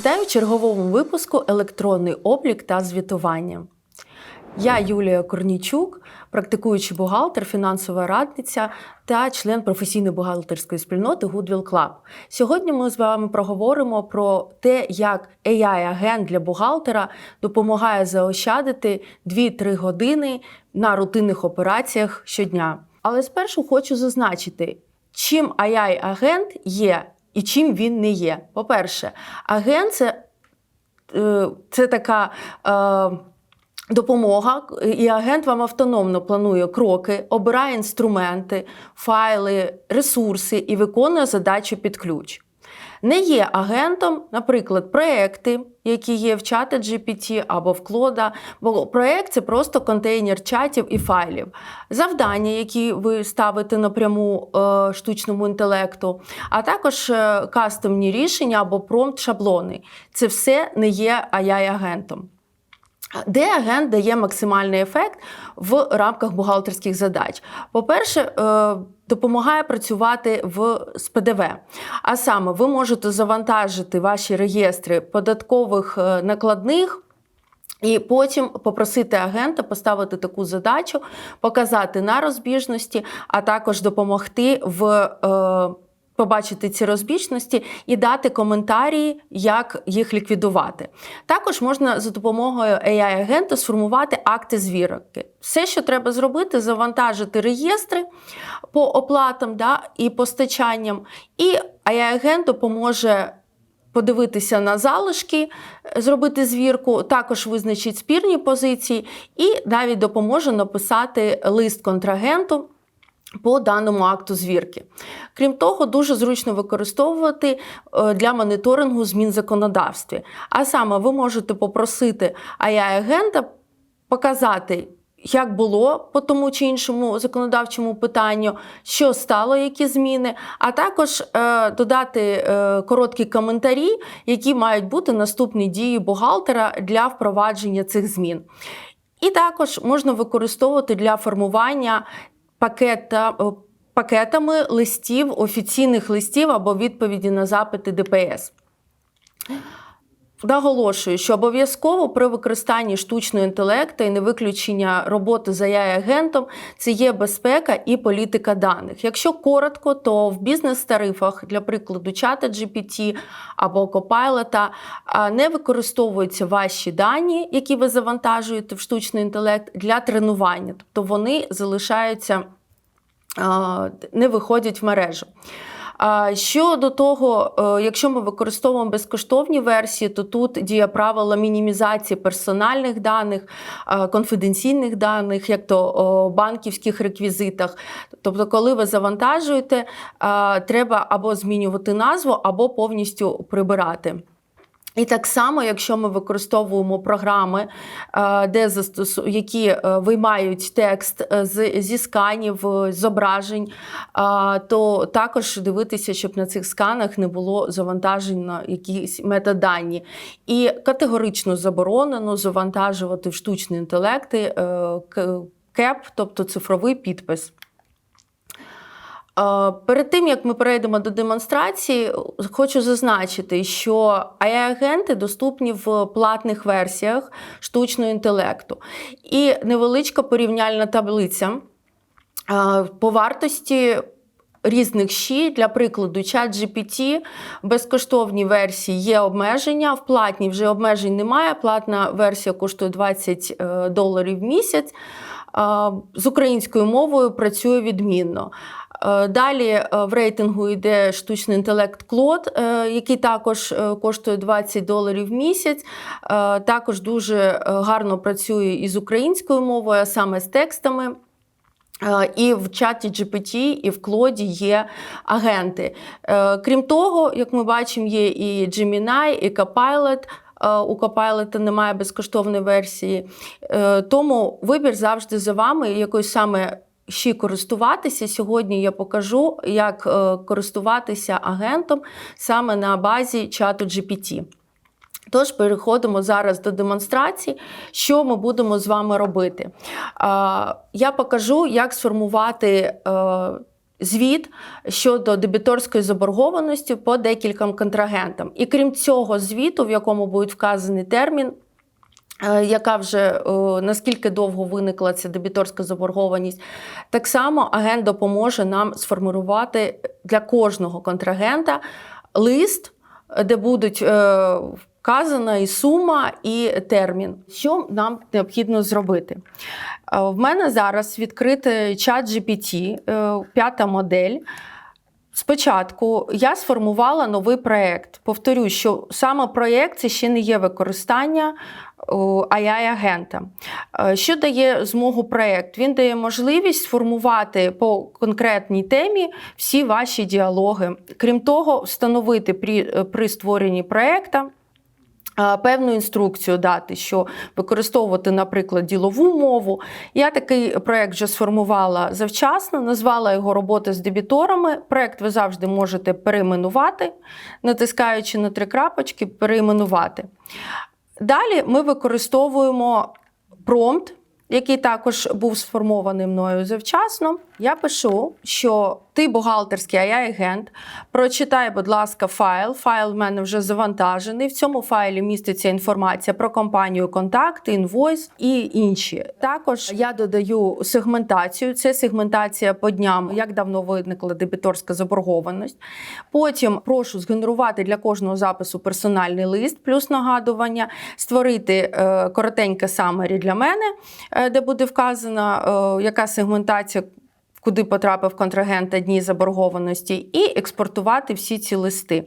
Вітаю в черговому випуску Електронний облік та звітування. Я Юлія Корнійчук, практикуючий бухгалтер, фінансова радниця та член професійної бухгалтерської спільноти Goodwill Club. Сьогодні ми з вами проговоримо про те, як AI-агент для бухгалтера допомагає заощадити 2-3 години на рутинних операціях щодня. Але спершу хочу зазначити, чим AI-агент є і чим він не є. По-перше, агент це, е, це така. е, Допомога, і агент вам автономно планує кроки, обирає інструменти, файли, ресурси і виконує задачу під ключ. Не є агентом, наприклад, проекти, які є в чати GPT або в Клода, бо проект це просто контейнер чатів і файлів, завдання, які ви ставите напряму е, штучному інтелекту, а також е, кастомні рішення або промпт-шаблони. Це все не є AI-агентом. Де агент дає максимальний ефект в рамках бухгалтерських задач? По-перше, е, допомагає працювати в з ПДВ. А саме, ви можете завантажити ваші реєстри податкових е, накладних. І потім попросити агента поставити таку задачу, показати на розбіжності, а також допомогти в. Побачити ці розбіжності і дати коментарі, як їх ліквідувати. Також можна за допомогою AI-агента сформувати акти звірки. Все, що треба зробити, завантажити реєстри по оплатам да, і постачанням, і AI-агент допоможе. Подивитися на залишки, зробити звірку, також визначить спірні позиції, і навіть допоможе написати лист контрагенту по даному акту звірки. Крім того, дуже зручно використовувати е, для моніторингу змін законодавстві. А саме, ви можете попросити AI-агента показати. Як було по тому чи іншому законодавчому питанню, що стало, які зміни, а також е, додати е, короткі коментарі, які мають бути наступні дії бухгалтера для впровадження цих змін. І також можна використовувати для формування пакета, пакетами листів, офіційних листів або відповіді на запити ДПС. Наголошую, що обов'язково при використанні штучного інтелекту і не виключення роботи за AI-агентом це є безпека і політика даних. Якщо коротко, то в бізнес-тарифах, для прикладу, чата GPT або Copilot, не використовуються ваші дані, які ви завантажуєте в штучний інтелект для тренування, тобто вони залишаються, не виходять в мережу. Щодо того, е, якщо ми використовуємо безкоштовні версії, то тут діє правило мінімізації персональних даних, е, конфіденційних даних, як то банківських реквізитах. Тобто, коли ви завантажуєте, е, треба або змінювати назву, або повністю прибирати. І так само, якщо ми використовуємо програми, е, де застосу... які е, виймають текст е, з... зі сканів, зображень, то також дивитися, щоб на цих сканах не було завантажено якісь метадані. І категорично заборонено завантажувати в штучні інтелекти КЕП, тобто цифровий підпис. Перед тим як ми перейдемо до демонстрації, хочу зазначити, що AI-агенти доступні в платних версіях штучного інтелекту. І невеличка порівняльна таблиця по вартості. Різних щі, для прикладу, чат GPT, в безкоштовній версії є обмеження, в платній вже обмежень немає. Платна версія коштує 20 е, доларів в місяць. З українською мовою працює відмінно. Е, далі е, в рейтингу йде штучний інтелект Клод, е, який також коштує 20 доларів в місяць. Також дуже гарно працює із українською мовою, а саме з текстами. І в чаті GPT, і в Клоді є агенти. Крім того, як ми бачимо, є і Gemini, і Copilot. У Copilot немає безкоштовної версії. Тому вибір завжди за вами, якось саме ще користуватися. Сьогодні я покажу, як е, користуватися агентом саме на базі чату GPT. Тож, переходимо зараз до демонстрації, що ми будемо з вами робити. Я покажу, як сформувати е, звіт щодо дебіторської заборгованості по декільком контрагентам. І крім цього звіту, в якому буде вказаний термін. Е, Яка вже е, наскільки довго виникла ця дебіторська заборгованість, так само агент допоможе нам сформувати для кожного контрагента лист, де будуть е, вказана і сума, і термін. Що нам необхідно зробити? В мене зараз відкритий чат GPT, п'ята модель. Спочатку я сформувала новий проєкт. Повторю, що саме проєкт це ще не є використання AI-агента. Е, Що дає змогу проєкт? Він дає можливість сформувати по конкретній темі всі ваші діалоги. Крім того, встановити при, при створенні проєкту е, певну інструкцію дати, що використовувати, наприклад, ділову мову. Я такий проєкт вже сформувала завчасно, назвала його робота з дебіторами. Проєкт ви завжди можете перейменувати, натискаючи на три крапочки, перейменувати. Далі ми використовуємо промпт, який також був сформований мною завчасно. Я пишу, що ти бухгалтерський AI-агент, прочитай, будь ласка, файл. Файл в мене вже завантажений. В цьому файлі міститься інформація про компанію, контакти, інвойс і інші. Також я додаю сегментацію. Це сегментація по дням, як давно виникла дебіторська заборгованість. Потім прошу згенерувати для кожного запису персональний лист, плюс нагадування, створити е, коротеньке самері для мене, е, де буде вказана, е, яка сегментація. Куди потрапив контрагент та дні заборгованості, і експортувати всі ці листи.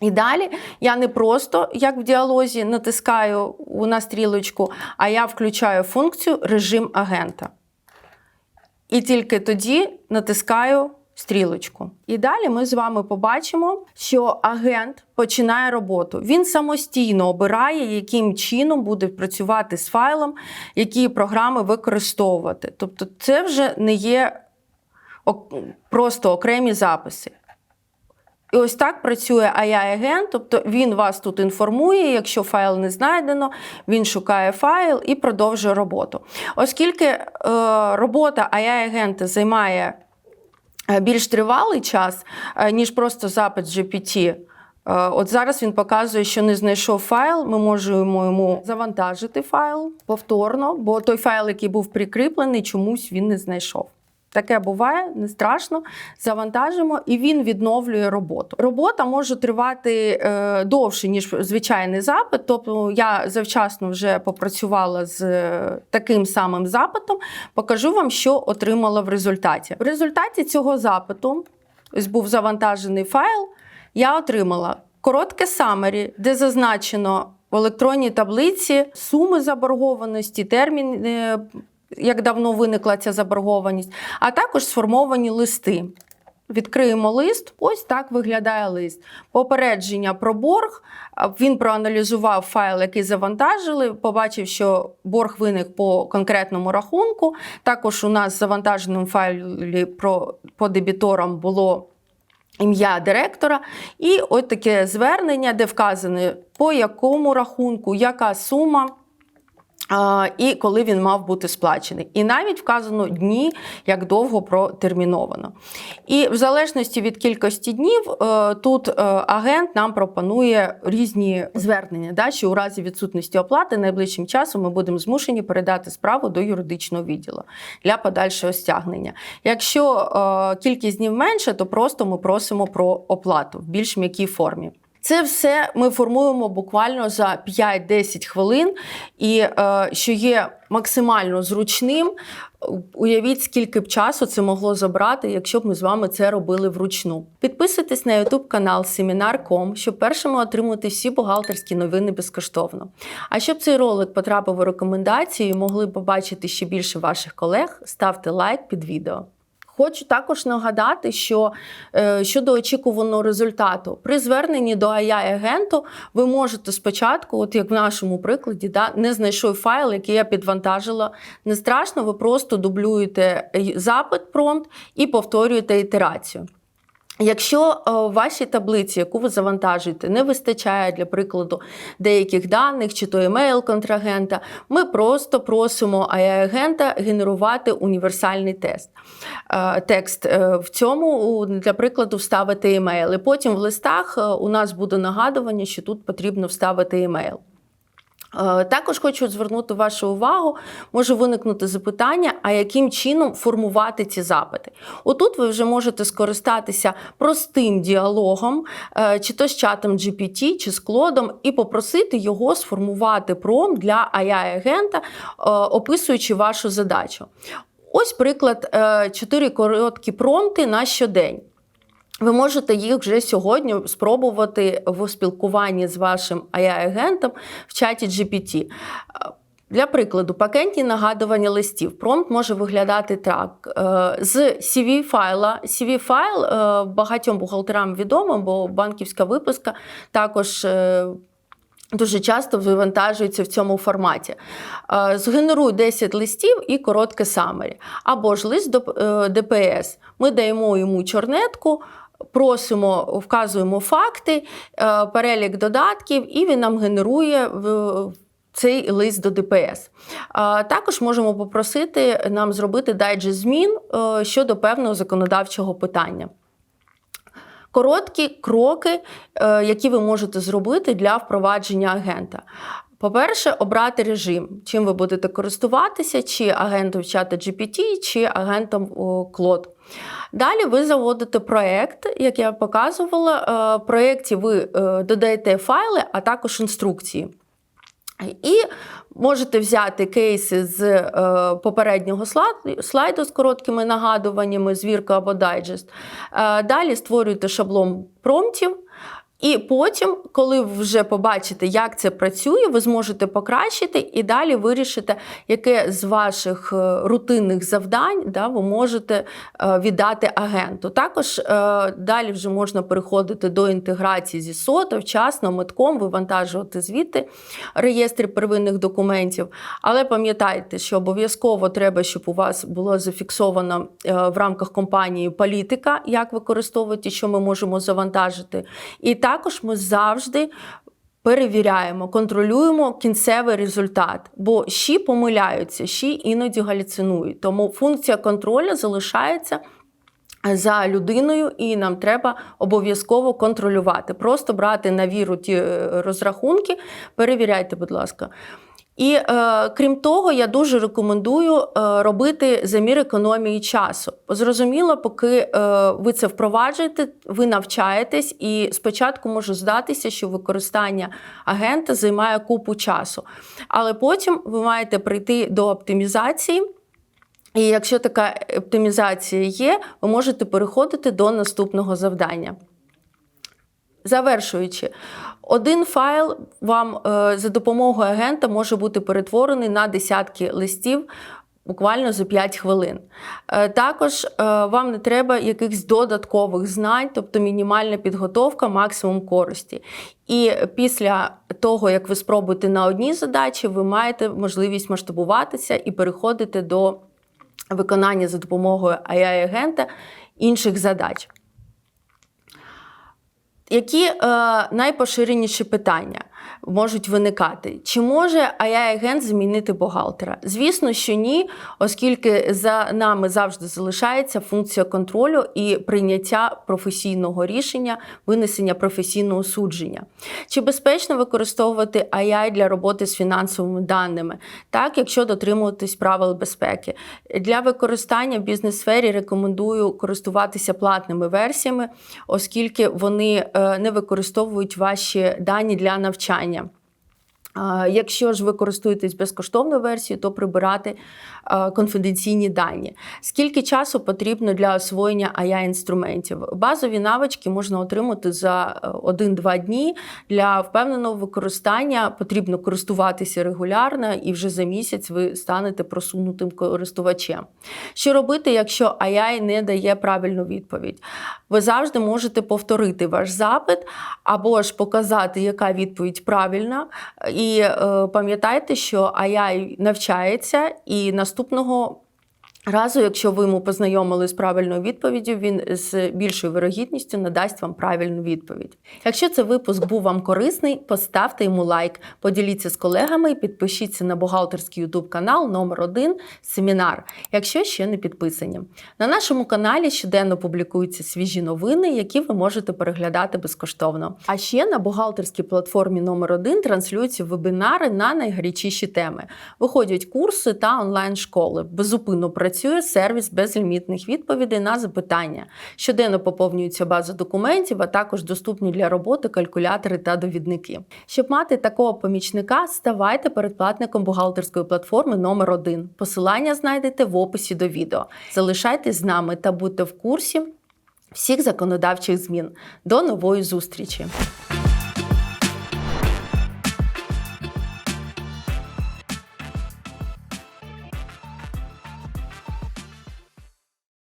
І далі я не просто, як в діалозі, натискаю на стрілочку, а я включаю функцію режим агента. І тільки тоді натискаю стрілочку. І далі ми з вами побачимо, що агент починає роботу. Він самостійно обирає, яким чином буде працювати з файлом, які програми використовувати. Тобто, це вже не є просто окремі записи. І ось так працює AI-агент, тобто він вас тут інформує, якщо файл не знайдено, він шукає файл і продовжує роботу. Оскільки е, робота AI-агента займає більш тривалий час, е, ніж просто запит GPT, е, От зараз він показує, що не знайшов файл. Ми можемо йому завантажити файл повторно, бо той файл, який був прикріплений, чомусь він не знайшов. Таке буває, не страшно. Завантажимо, і він відновлює роботу. Робота може тривати е, довше, ніж звичайний запит. Тобто я завчасно вже попрацювала з е, таким самим запитом. Покажу вам, що отримала в результаті. В результаті цього запиту ось був завантажений файл. Я отримала коротке самері, де зазначено в електронній таблиці суми заборгованості, термін. Як давно виникла ця заборгованість, а також сформовані листи. Відкриємо лист. Ось так виглядає лист. Попередження про борг. Він проаналізував файл, який завантажили, побачив, що борг виник по конкретному рахунку. Також у нас в завантаженому файлі про, по дебіторам було ім'я директора. І от таке звернення, де вказано, по якому рахунку, яка сума. І коли він мав бути сплачений. І навіть вказано дні, як довго протерміновано. І в залежності від кількості днів, е, тут е, агент нам пропонує різні звернення, да, що у разі відсутності оплати найближчим часом ми будемо змушені передати справу до юридичного відділу для подальшого стягнення. Якщо е, кількість днів менше, то просто ми просимо про оплату в більш м'якій формі. Це все ми формуємо буквально за 5-10 хвилин, і е, що є максимально зручним. Уявіть, скільки б часу це могло забрати, якщо б ми з вами це робили вручну. Підписуйтесь на YouTube канал Seminar.com, щоб першими отримувати всі бухгалтерські новини безкоштовно. А щоб цей ролик потрапив у рекомендації і могли побачити ще більше ваших колег, ставте лайк під відео. Хочу також нагадати, що е, щодо очікуваного результату, при зверненні до AI-агенту ви можете спочатку, от як в нашому прикладі, да, не знайшов файл, який я підвантажила. Не страшно, ви просто дублюєте запит промпт і повторюєте ітерацію. Якщо е, в вашій таблиці, яку ви завантажуєте, не вистачає для прикладу деяких даних чи то емейл контрагента, ми просто просимо AI-агента генерувати універсальний тест. Е, текст Е, в цьому для прикладу вставити емейл. І потім в листах е, у нас буде нагадування, що тут потрібно вставити емейл. Е, Також хочу звернути вашу увагу, може виникнути запитання, а яким чином формувати ці запити. Отут ви вже можете скористатися простим діалогом, е, чи то з чатом GPT, чи з клодом, і попросити його сформувати промпт для AI-агента, е, описуючи вашу задачу. Ось приклад, чотири короткі промпти на щодень. Ви можете їх вже сьогодні спробувати в спілкуванні з вашим AI-агентом в чаті GPT. Е, Для прикладу, пакетні нагадування листів. Промпт може виглядати так: Е, з CV файла. CV файл е, багатьом бухгалтерам відомо, бо банківська виписка також. Дуже часто вивантажується в цьому форматі. Згенеруй 10 листів і коротке самері. Або ж лист до ДПС. Ми даємо йому чорнетку, просимо, вказуємо факти, е, перелік додатків, і він нам генерує цей лист до ДПС. Також можемо попросити нам зробити дайджест змін е, щодо певного законодавчого питання. Короткі кроки, е, які ви можете зробити для впровадження агента. По-перше, обрати режим, чим ви будете користуватися, чи агентом чата GPT, чи агентом Claude. Далі ви заводите проєкт, як я показувала. Е, В проєкті ви е, додаєте файли, а також інструкції. І можете взяти кейси з е, попереднього слайду, з короткими нагадуваннями, звірка або дайджест. Далі створюєте шаблон промптів. І потім, коли вже побачите, як це працює, ви зможете покращити і далі вирішите, яке з ваших е, рутинних завдань да, ви можете е, віддати агенту. Також е, далі вже можна переходити до інтеграції зі СОТа, вчасно, метком, вивантажувати звідти реєстри первинних документів. Але пам'ятайте, що обов'язково треба, щоб у вас було зафіксовано в рамках компанії політика, як використовувати, що ми можемо завантажити. І також ми завжди. Перевіряємо, контролюємо кінцевий результат, бо щі помиляються, щі іноді галюцинують. Тому функція контролю залишається за людиною, і нам треба обов'язково контролювати. Просто брати на віру ті е, розрахунки, перевіряйте, будь ласка. І е, крім того, я дуже рекомендую е, робити замір економії часу. Зрозуміло, поки е, ви це впроваджуєте, ви навчаєтесь, і спочатку може здатися, що використання агента займає купу часу. Але потім ви маєте прийти до оптимізації. І якщо така оптимізація є, ви можете переходити до наступного завдання. Завершуючи, один файл вам е, за допомогою агента може бути перетворений на десятки листів буквально за 5 хвилин. Е, Також е, вам не треба якихось додаткових знань, тобто мінімальна підготовка, максимум користі. І після того, як ви спробуєте на одній задачі, ви маєте можливість масштабуватися і переходити до виконання за допомогою AI-агента інших задач. Які е, найпоширеніші питання можуть виникати? Чи може AI-агент замінити бухгалтера? Звісно, що ні, оскільки за нами завжди залишається функція контролю і прийняття професійного рішення, винесення професійного судження. Чи безпечно використовувати AI для роботи з фінансовими даними? Так, якщо дотримуватись правил безпеки. Для використання в бізнес-сфері рекомендую користуватися платними версіями, оскільки вони е, не використовують ваші дані для навчання. Якщо ж ви користуєтесь безкоштовною версією, то прибирати конфіденційні дані. Скільки часу потрібно для освоєння AI-інструментів? Базові навички можна отримати за е, 1-2 дні. Для впевненого використання потрібно користуватися регулярно, і вже за місяць ви станете просунутим користувачем. Що робити, якщо AI не дає правильну відповідь? Ви завжди можете повторити ваш запит або ж показати, яка відповідь правильна. І е, пам'ятайте, що AI навчається і наступного Разу, якщо ви йому познайомили з правильною відповіддю, він з більшою вирогідністю надасть вам правильну відповідь. Якщо цей випуск був вам корисний, поставте йому лайк, поділіться з колегами і підпишіться на бухгалтерський YouTube канал номер 1 семінар, якщо ще не підписані. На нашому каналі щоденно публікуються свіжі новини, які ви можете переглядати безкоштовно. А ще на бухгалтерській платформі номер 1 транслюються вебінари на найгарячіші теми. Виходять курси та онлайн-школи. Безупинно працює сервіс безлімітних відповідей на запитання. Щоденно поповнюється база документів, а також доступні для роботи калькулятори та довідники. Щоб мати такого помічника, ставайте передплатником бухгалтерської платформи номер 1 Посилання знайдете в описі до відео. Залишайтесь з нами та будьте в курсі всіх законодавчих змін. До нової зустрічі!